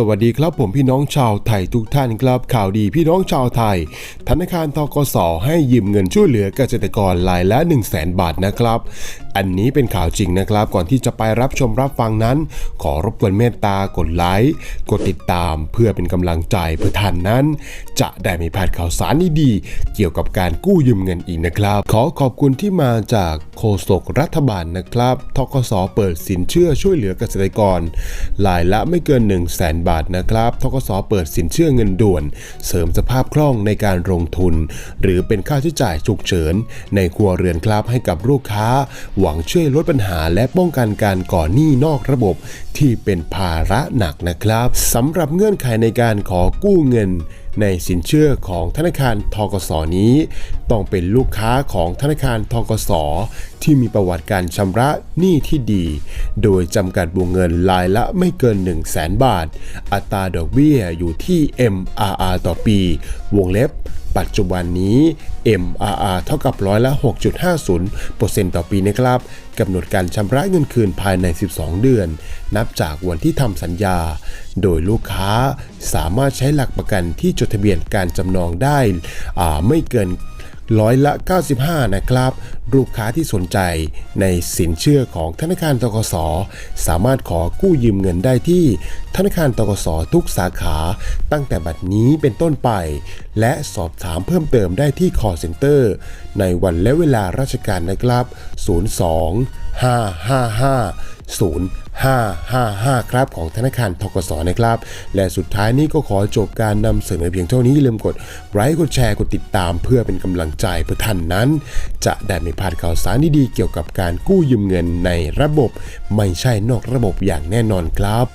สวัสดีครับผมพี่น้องชาวไทยทุกท่านครับข่าวดีพี่น้องชาวไทย ธนาคารทกสให้ยืมเงินช่วยเหลือเกษตรกรรายละ 1 0 0 0 0แบาทนะครับ อันนี้เป็นข่าวจริงนะครับ ก่อนที่จะไปรับชมรับฟังนั้น ขอรบกวนเมตตากดไลค์กดติดตามเพื่อเป็นกำลังใจเพื่อท่านนั้น จะได้ไม่พลาดข่าวสารดีๆเกี่ยวกับการกู้ยืมเงินอีกนะครับ ขอขอบคุณที่มาจากโฆษกรัฐบาลนะครับทกสเปิดสินเชื่อช่วยเหลือเกษตรกรรายละไม่เกิน 1 0 0 0 0แบาทนะครับทกสเปิดสินเชื่อเงินด่วน เสริมสภาพคล่องในการลงทุน หรือเป็นค่าใช้จ่ายฉุกเฉิน ในครัวเรือนครับให้กับลูกค้า หวังช่วยลดปัญหาและป้องกันการก่อหนี้นอกระบบที่เป็นภาระหนักนะครับสำหรับเงื่อนไขในการขอกู้เงินในสินเชื่อของธนาคารทกสนี้ ต้องเป็นลูกค้าของธนาคารทกสที่มีประวัติการชำระหนี้ที่ดี โดยจำกัดวงเงินรายละไม่เกิน 1 0 0 0 0แบาท อัตราดอกเบี้ยอยู่ที่ MRR ต่อปี วงเล็บ ปัจจุบันนี้ MRR เท่ากับร้อยละ 6.50%ต่อปีนะครับกำหนดการชำระเงินคืนภายใน 12 เดือน นับจากวันที่ทำสัญญา โดยลูกค้าสามารถใช้หลักประกันที่จดทะเบียนการจำนองได้ไม่เกิน ร้อยละ 95 นะครับ ลูกค้าที่สนใจในสินเชื่อของธนาคารตกสสามารถขอกู้ยืมเงินได้ที่ธนาคารตกสทุกสาขาตั้งแต่บัดนี้เป็นต้นไป และสอบถามเพิ่มเติมได้ที่ call center ในวันและเวลาราชการนะครับ 02 555 555 ครับของธนาคารทกสนะครับ และสุดท้ายนี้ก็ขอจบการนำเสนอเพียงเท่านี้อย่าลืมกดไลค์กดแชร์กดติดตามเพื่อเป็นกำลังใจเพื่อท่านนั้น จะได้ไม่พลาดข่าวสารดีๆเกี่ยวกับการกู้ยืมเงินในระบบ ไม่ใช่นอกระบบอย่างแน่นอนครับ